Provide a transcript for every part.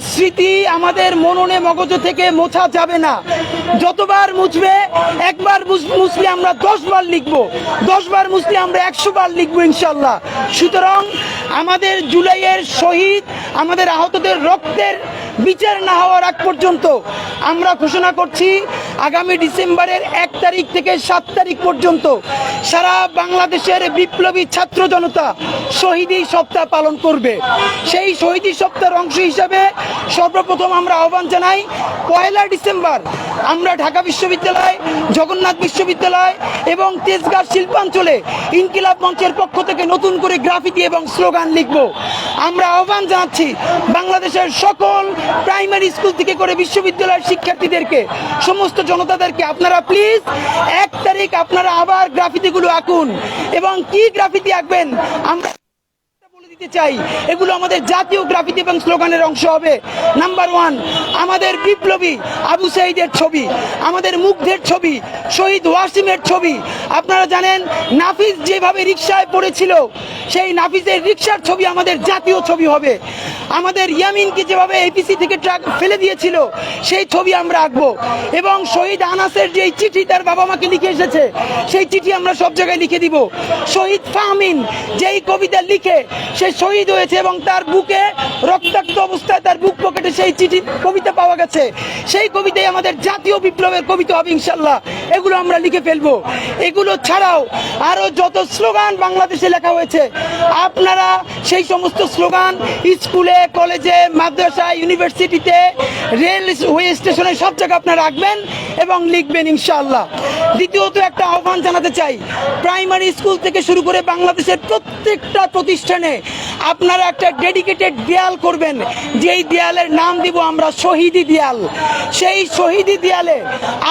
স্মৃতি আমাদের মননে মগজ থেকে মোছা যাবে না। যতবার মুছবে, একবার মুছ- মুছলে আমরা দশবার লিখব। দশ বার মুছলে আমরা একশো বার লিখব ইনশাল্লাহ। সুতরাং আমাদের জুলাইয়ের শহীদ, আমাদের আহতদের রক্তের বিচার না হওয়ার আগ পর্যন্ত আমরা ঘোষণা করছি আগামী ডিসেম্বরের এক তারিখ থেকে সাত তারিখ পর্যন্ত সারা বাংলাদেশের বিপ্লবী ছাত্র জনতা শহীদী সপ্তাহ পালন করবে। সেই শহীদী সপ্তাহের অংশ হিসাবে সর্বপ্রথম আমরা আহ্বান জানাই, পয়লা ডিসেম্বর আমরা ঢাকা বিশ্ববিদ্যালয়, জগন্নাথ বিশ্ববিদ্যালয় এবং তেজগাঁ শিল্পাঞ্চলে ইনকিলাব মঞ্চের পক্ষ থেকে নতুন করে গ্রাফিতি এবং স্লোগান লিখব। আমরা আহ্বান জানাচ্ছি বাংলাদেশের সকল প্রাইমারি স্কুল থেকে করে বিশ্ববিদ্যালয়ের শিক্ষার্থীদেরকে, সমস্ত জনতাদেরকে, আপনারা প্লিজ এক তারিখ আপনারা আবার গ্রাফিতিগুলো আঁকুন এবং কি গ্রাফিতি আঁকবেন আমরা দিতে চাই। এগুলো আমাদের জাতীয় গ্রাফিতি এবং স্লোগানের অংশ হবে। নাম্বার ওয়ান আমাদের বিপ্লবী আবু সাইদের ছবি, আমাদের মুগ্ধের ছবি, শহীদ ওয়াসিমের ছবি। আপনারা জানেন, নাফিস যেভাবে রিক্সায় পড়েছিল, সেই নাফিসের রিক্সার ছবি আমাদের জাতীয় ছবি হবে। আমাদের ইয়ামিনকে যেভাবে এপিসি থেকে ট্রাক ফেলে দিয়েছিল, সেই ছবি আমরা আঁকবো। এবং শহীদ আনাসের যে চিঠি তার বাবা মাকে লিখে এসেছে, সেই চিঠি আমরা সব জায়গায় লিখে দিব। শহীদ ফাহমিন যেই কবিতা লিখে, সে শহীদ হয়েছে এবং তার বুকে রক্তাক্ত অবস্থায় তার বুক সেই চিঠি কবিতা পাওয়া গেছে। সেই কবিতায় আমাদের জাতীয় বিপ্লবের কবিতা হবে ইনশাল্লাহ। এগুলো আমরা লিখে ফেলব। এগুলো ছাড়াও আরও যত স্লোগান বাংলাদেশে লেখা হয়েছে, আপনারা সেই সমস্ত স্লোগান স্কুলে, কলেজে, মাদ্রাসা, ইউনিভার্সিটিতে রেলওয়ে স্টেশনে সব জায়গায় আপনারা রাখবেন এবং লিখবেন ইনশাআল্লাহ দ্বিতীয়ত একটা আহ্বান জানাতে চাই, প্রাইমারি স্কুল থেকে শুরু করে বাংলাদেশের প্রত্যেকটা প্রতিষ্ঠানে আপনারা একটা ডেডিকেটেড দেয়াল করবেন, যেই দেয়ালের নাম দিব আমরা শহীদি দেয়াল। সেই শহীদি দেয়ালে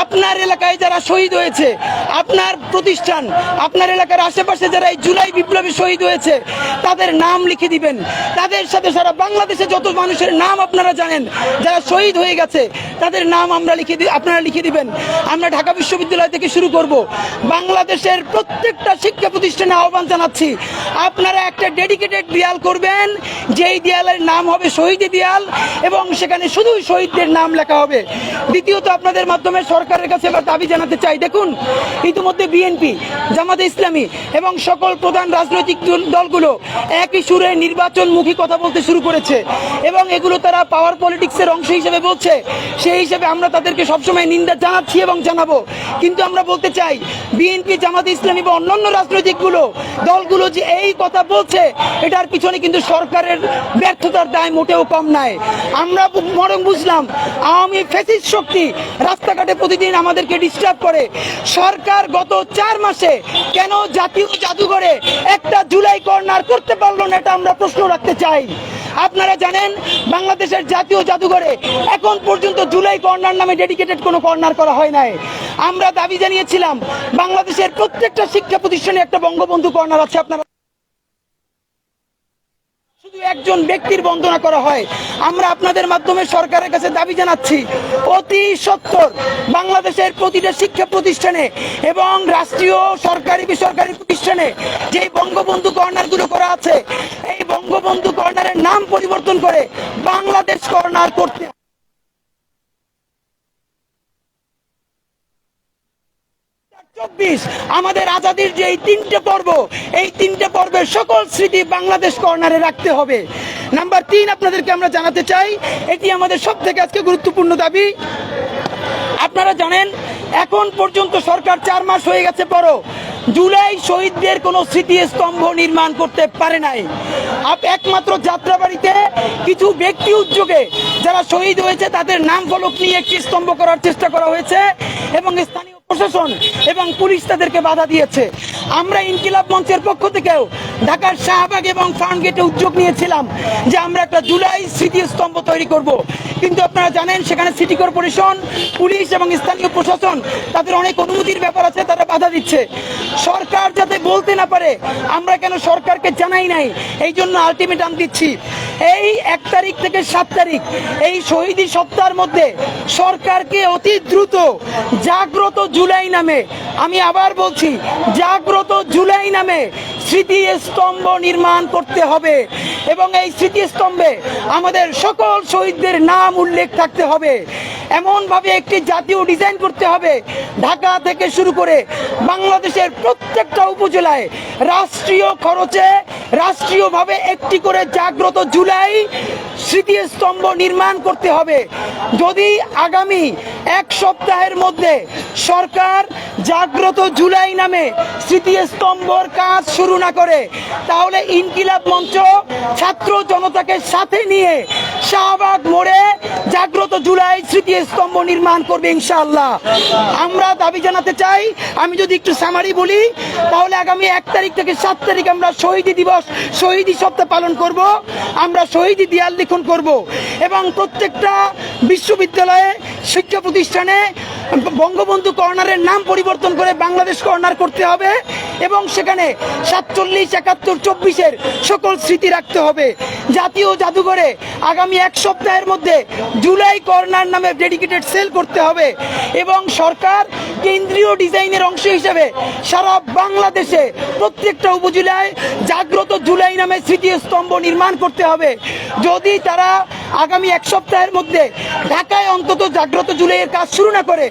আপনার এলাকায় যারা শহীদ হয়েছে, আপনার প্রতিষ্ঠান, আপনার এলাকার আশেপাশে যারা এই জুলাই বিপ্লবী শহীদ হয়েছে, তাদের নাম লিখে দিবেন। তাদের সাথে সারা বাংলাদেশে যত মানুষের নাম আপনারা জানেন, যারা শহীদ হয়ে গেছে, তাদের নাম আমরা লিখে দিই আপনারা লিখে দিবেন। আমরা ঢাকা বিশ্ববিদ্যালয় থেকে শুরু করব। বাংলাদেশের প্রত্যেকটা শিক্ষা প্রতিষ্ঠানে আহ্বান জানাচ্ছি, আপনারা একটা ডেডিকেটেড দেয়াল করবেন, যেই দেয়ালের নাম হবে শহীদি দেয়াল এবং সেখানে শুধুই শহীদদের নাম লেখা হবে। দ্বিতীয়ত আপনাদের মাধ্যমে সরকারের কাছে এবার দাবি জানাতে চাই, দেখুন, ইতিমধ্যে বিএনপি, জামাতে ইসলামী এবং সকল প্রধান রাজনৈতিক দলগুলো একই সুরে নির্বাচনমুখী কথা বলতে শুরু করেছে এবং এগুলো তারা পাওয়ার পলিটিক্সের অংশ হিসেবে বলছে। সেই হিসেবে আমরা তাদেরকে সবসময় নিন্দা জানাচ্ছি এবং জানাব। কিন্তু আমরা বলতে চাই, বিএনপি, জামাতে ইসলামী বা অন্যান্য রাজনৈতিকগুলো, দলগুলো যে এই কথা বলছে, এটার পিছনে কিন্তু সরকারের ব্যর্থতার দায় মোটেও কম নাই আমরা বরং বুঝলাম। আওয়ামী ফেসিস শক্তি রাস্তাঘাটে প্রতিদিন আমাদেরকে ডিস্টার্ব করে। সরকার গত চার মাসে কেন জাতীয় জাদুঘরে একটা জুলাই কর্নার করতে পারল না, এটা আমরা প্রশ্ন রাখতে চাই। আপনারা জানেন, বাংলাদেশের জাতীয় জাদুঘরে এখন পর্যন্ত জুলাই কর্নার নামে ডেডিকেটেড কোনো কর্নার করা হয় নাই। আমরা দাবি জানিয়েছিলাম, বাংলাদেশের প্রত্যেকটা শিক্ষা প্রতিষ্ঠানে একটা বঙ্গবন্ধু কর্নার আছে, আপনারা একজন ব্যক্তির বন্দনা করা হয়। আমরা আপনাদের মাধ্যমে সরকারের কাছে দাবি জানাচ্ছি অতি সত্তর বাংলাদেশের প্রতিটা শিক্ষা প্রতিষ্ঠানে এবং রাষ্ট্রীয় সরকারি, বেসরকারি প্রতিষ্ঠানে যে বঙ্গবন্ধু কর্নারগুলো করা আছে, এই বঙ্গবন্ধু কর্নারের নাম পরিবর্তন করে বাংলাদেশ কর্নার করতে হবে। চব্বিশ, আমাদের আজাদির যে এই তিনটে পর্ব, এই তিনটে পর্বের সকল স্মৃতি বাংলাদেশ কর্নারে রাখতে হবে। নাম্বার তিন আপনাদেরকে আমরা জানাতে চাই, এটি আমাদের সব থেকে আজকে গুরুত্বপূর্ণ দাবি। আপনারা জানেন, এখন পর্যন্ত সরকার চার মাস হয়ে গেছে পরও, জুলাই শহীদদের কোনো স্মৃতিস্তম্ভ নির্মাণ করতে পারে নাই। আপ- একমাত্র যাত্রাবাড়িতে কিছু ব্যক্তি উদ্যোগে যারা শহীদ হয়েছে, তাদের নাম ফলক নিয়ে একটি স্তম্ভ করার চেষ্টা করা হয়েছে এবং স্থানীয় প্রশাসন এবং পুলিশ তাদেরকে বাধা দিয়েছে। আমরা ইনকিলাব মঞ্চের পক্ষ থেকেও ঢাকার শাহবাগ এবং ফার্মগেটে উদ্যোগ নিয়েছিলাম যে আমরা একটা জুলাই স্মৃতিস্তম্ভ তৈরি করব। কিন্তু আপনারা জানেন, সেখানে সিটি কর্পোরেশন, পুলিশ এবং স্থানীয় প্রশাসন তাদের অনেক অনুমতির ব্যাপার আছে, তারা বাধা দিচ্ছে। সরকার যাতে বলতে না পারে, আমরা কেন সরকারকে জানাই নাই? এই জন্য আলটিমেটাম দিচ্ছি। এই এক তারিখ থেকে সাত তারিখ, এই শহীদি সপ্তাহের মধ্যে সরকারকে অতি দ্রুত জাগ্রত জুলাই নামে। আমি আবার বলছি, জাগ্রত জুলাই নামে স্মৃতিস্তম্ভ নির্মাণ করতে হবে এবং এই স্মৃতিস্তম্ভে আমাদের সকল শহীদদের নাম উল্লেখ থাকতে হবে। এমনভাবে একটি জাতীয় ডিজাইন করতে হবে। ঢাকা থেকে শুরু করে বাংলাদেশের প্রত্যেকটা উপজেলায় রাষ্ট্রীয় খরচে রাষ্ট্রীয়ভাবে একটি করে জাগ্রত জুলাই স্মৃতিস্তম্ভ নির্মাণ করতে হবে। যদি আগামী এক সপ্তাহের মধ্যে সরকার জাগ্রত জুলাই নামে স্মৃতিস্তম্ভর কাজ শুরু না করে, তাহলে ইনকিলাব মঞ্চ ছাত্র জনতাকে সাথে নিয়ে শাহবাগ মোড়ে জাগ্রত জুলাই স্মৃতিস্তম্ভ নির্মাণ করবে ইনশাআল্লাহ। আমরা দাবি জানাতে চাই, আমি যদি একটু সামারি বলি, তাহলে আগামী এক তারিখ থেকে সাত তারিখ আমরা শহীদ দিবস, শহীদ সপ্তাহ পালন করব, আমরা শহীদ দিয়াল লিখন করব এবং প্রত্যেকটা বিশ্ববিদ্যালয়ে শিক্ষা প্রতিষ্ঠানে বঙ্গবন্ধু কর্নারের নাম পরিবর্তন করে বাংলাদেশ কর্নার করতে হবে এবং সেখানে সাতচল্লিশ, একাত্তর, চব্বিশের সকল স্মৃতি রাখতে হবে। জাতীয় জাদুঘরে আগামী এক সপ্তাহের মধ্যে জুলাই কর্নার নামে ডেডিকেটেড সেল করতে হবে এবং সরকার কেন্দ্রীয় ডিজাইনের অংশ হিসেবে সারা বাংলাদেশে প্রত্যেকটা উপজেলায় জাগ্রত জুলাই নামে স্মৃতিস্তম্ভ নির্মাণ করতে হবে। যদি তারা আগামী এক সপ্তাহের মধ্যে ঢাকায় অন্তত জাগ্রত জুলাইয়ের কাজ শুরু না করে,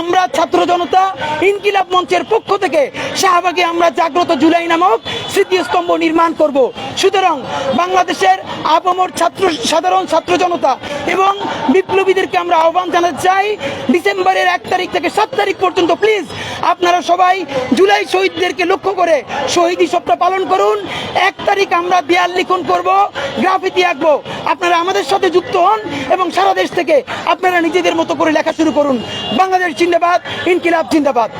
আমরা ছাত্র জনতা, ইনকিলাব মঞ্চের পক্ষ থেকে শাহবাগে আমরা জাগ্রত জুলাই নামক স্মৃতিস্তম্ভ নির্মাণ করব। সুতরাং বাংলাদেশের আপামর ছাত্র, সাধারণ ছাত্র জনতা এবং বিপ্লবীদেরকে আমরা আহ্বান জানাতে চাই, ডিসেম্বরের এক তারিখ থেকে সাত তারিখ পর্যন্ত প্লিজ আপনারা সবাই জুলাই শহীদদেরকে লক্ষ্য করে শহীদি সপ্তাহ পালন করুন। এক তারিখ আমরা দেয়াল লিখন করব, গ্রাফিতি আঁকবো। আপনারা আমাদের সাথে যুক্ত হন এবং সারা দেশ থেকে আপনারা নিজেদের মতো করে লেখা শুরু করুন। বাংলাদেশ জিন্দাবাদ, ইনকিলাব জিন্দাবাদ।